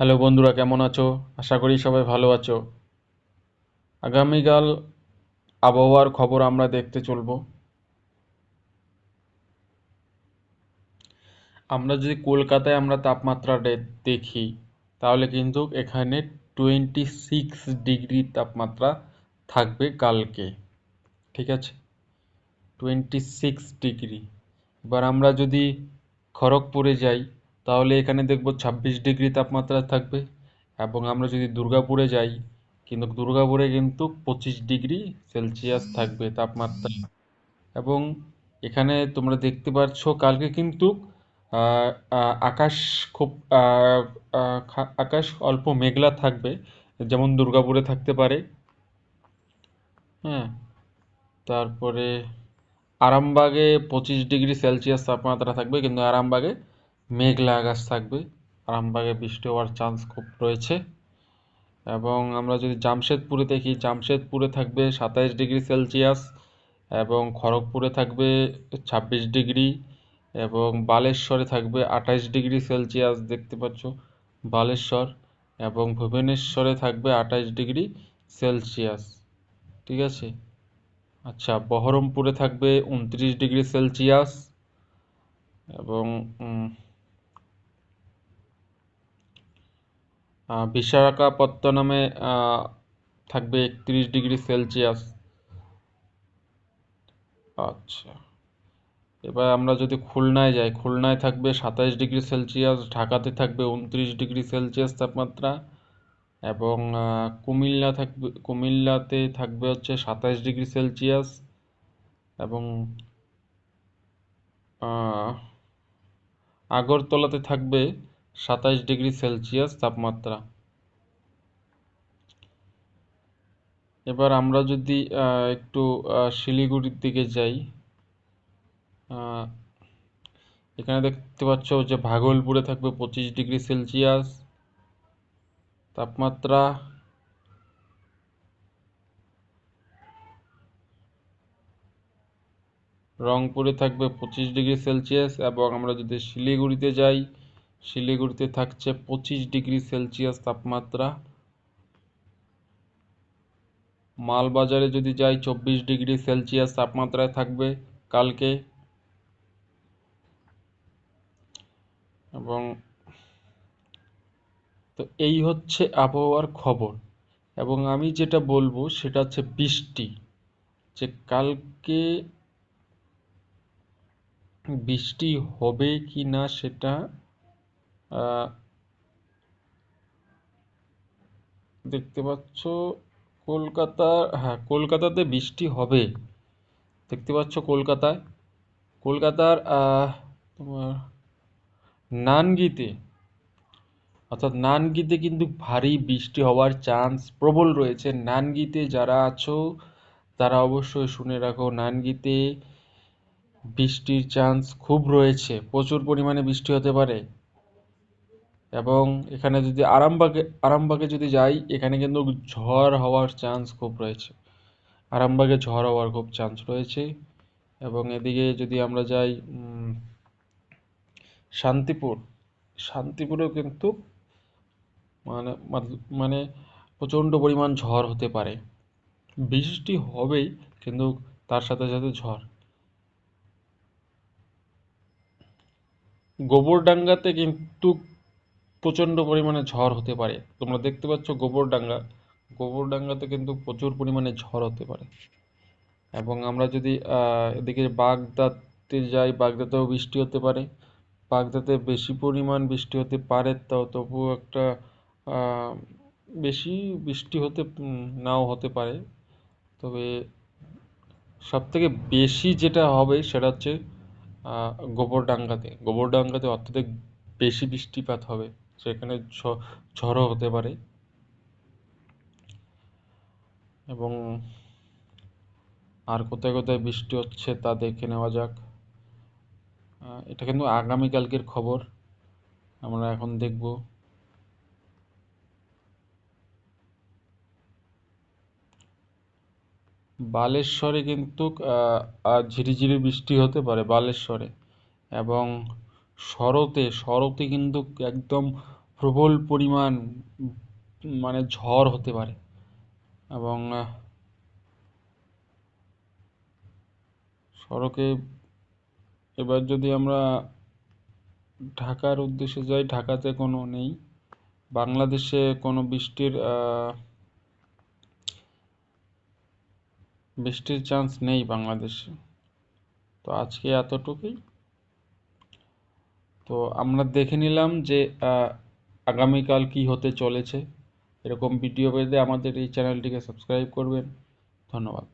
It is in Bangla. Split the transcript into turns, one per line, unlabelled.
হ্যালো বন্ধুরা, কেমন আছো? আশা করি সবাই ভালো আছো। আগামীকাল আবহাওয়ার খবর আমরা দেখতে চলবো। আমরা যদি কলকাতায় আমরা তাপমাত্রা দেখি, তাহলে কিন্তু এখানে টোয়েন্টি সিক্স ডিগ্রি তাপমাত্রা থাকবে কালকে। ঠিক আছে? Twenty six degree. এবার আমরা যদি খড়গপুরে যাই তাহলে এখানে দেখব ছাব্বিশ ডিগ্রি তাপমাত্রা থাকবে এবং আমরা যদি দুর্গাপুরে যাই, কিন্তু দুর্গাপুরে কিন্তু পঁচিশ ডিগ্রি সেলসিয়াস থাকবে তাপমাত্রা। এবং এখানে তোমরা দেখতে পাচ্ছ কালকে কিন্তু আকাশ খুব আকাশ অল্প মেঘলা থাকবে, যেমন দুর্গাপুরে থাকতে পারে। হ্যাঁ তারপরে আরামবাগে পঁচিশ ডিগ্রি সেলসিয়াস তাপমাত্রা থাকবে, কিন্তু আরামবাগে মেঘলা আকাশ থাকবে আরামবাগে বৃষ্টি হওয়ার চান্স খুব রয়েছে। এবং আমরা যদি জামশেদপুরে দেখি, জামশেদপুরে থাকবে সাতাইশ ডিগ্রি সেলসিয়াস এবং খড়গপুরে থাকবে ছাব্বিশ ডিগ্রি এবং বালেশ্বরে থাকবে আঠাইশ ডিগ্রি সেলসিয়াস, দেখতে পাচ্ছ বালেশ্বর এবং ভুবনেশ্বরে থাকবে আঠাইশ ডিগ্রি সেলসিয়াস, ঠিক আছে? আচ্ছা বহরমপুরে থাকবে উনত্রিশ ডিগ্রি সেলসিয়াস এবং বিশাখাপত্তনমে থাকবে একত্রিশ ডিগ্রি সেলসিয়াস। আচ্ছা। এবার আমরা যদি খুলনায় যাই, খুলনায় থাকবে সাতাইশ ডিগ্রি সেলসিয়াস, ঢাকাতে থাকবে উনত্রিশ ডিগ্রি সেলসিয়াস তাপমাত্রা এবং কুমিল্লা থাকবে, কুমিল্লাতে থাকবে হচ্ছে সাতাইশ ডিগ্রি সেলসিয়াস এবং আগরতলাতে থাকবে সাতাইশ ডিগ্রি সেলসিয়াস তাপমাত্রা। এবার আমরা যদি একটু শিলিগুড়ির দিকে যাই এখানে দেখতে পাচ্ছ যে ভাগলপুরে থাকবে পঁচিশ ডিগ্রি সেলসিয়াস তাপমাত্রা। রংপুরে থাকবে পঁচিশ ডিগ্রি সেলসিয়াস এবং আমরা যদি শিলিগুড়িতে যাই শিলিগুড়িতে থাকছে পঁচিশ ডিগ্রি সেলসিয়াস তাপমাত্রা। মালবাজারে যদি যাই, চব্বিশ ডিগ্রি সেলসিয়াস তাপমাত্রায় থাকবে কালকে। এবং তো এই হচ্ছে আবহাওয়ার খবর। এবং আমি যেটা বলব, সেটা হচ্ছে বৃষ্টি। যে কালকে বৃষ্টি হবে কি না, সেটা দেখতে পাচ্ছ কলকাতা হ্যাঁ কলকাতাতে বৃষ্টি হবে। দেখতে পাচ্ছ কলকাতায়। কলকাতার তোমার নানগিতে, অর্থাৎ নানগিতে কিন্তু ভারী বৃষ্টি হওয়ার চান্স প্রবল রয়েছে। নানগিতে যারা আছো, তারা অবশ্যই শুনে রাখো, নানগিতে বৃষ্টির চান্স খুব রয়েছে। প্রচুর পরিমাণে বৃষ্টি হতে পারে। এবং এখানে যদি আরামবাগে আরামবাগে যদি যাই, এখানে কিন্তু ঝড় হওয়ার চান্স খুব রয়েছে। আরামবাগে ঝড় হওয়ার খুব চান্স রয়েছে এবং এদিকে যদি আমরা যাই শান্তিপুর। শান্তিপুরেও কিন্তু মানে মানে প্রচণ্ড পরিমাণ ঝড় হতে পারে। বৃষ্টি হবেই, কিন্তু তার সাথে সাথে ঝড়। গোবরডাঙ্গাতে কিন্তু প্রচণ্ড পরিমাণে ঝড় হতে পারে। তোমরা দেখতে পাচ্ছ গোবরডাঙ্গা। গোবরডাঙ্গাতে কিন্তু প্রচুর পরিমাণে ঝড় হতে পারে। এবং আমরা যদি এদিকে বাগদাতে যাই বাগদাতেও বৃষ্টি হতে পারে। বাগদাতে বেশি পরিমাণ বৃষ্টি হতে পারে, তাও তবুও একটা বেশি বৃষ্টি হতে নাও হতে পারে। তবে সবথেকে বেশি যেটা হবে সেটা হচ্ছে গোবরডাঙ্গাতে। গোবরডাঙ্গাতে অত্যধিক বেশি বৃষ্টিপাত হবে। সেখানে ঝড়ও হতে পারে। এবং আর কোথায় কোথায় বৃষ্টি হচ্ছে তা দেখে নেওয়া যাক। এটা কিন্তু আগামীকালকের খবর। আমরা এখন দেখব। বালেশ্বরে কিন্তু ঝিরিঝিরি বৃষ্টি হতে পারে বালেশ্বরে। এবং শরতে শরতে কিন্তু একদম প্রবল পরিমাণ মানে ঝড় হতে পারে। এবং সড়কে এবার যদি আমরা ঢাকার উদ্দেশ্যে যাই, ঢাকাতে কোনো নেই। বাংলাদেশে কোনো বৃষ্টির বৃষ্টির চান্স নেই বাংলাদেশে। তো আজকে এতটুকুই। তো আমরা দেখে নিলাম যে আগামীকাল কি হতে চলেছে। এরকম ভিডিও পেতে আমাদের এই চ্যানেলটিকে সাবস্ক্রাইব করবেন। ধন্যবাদ।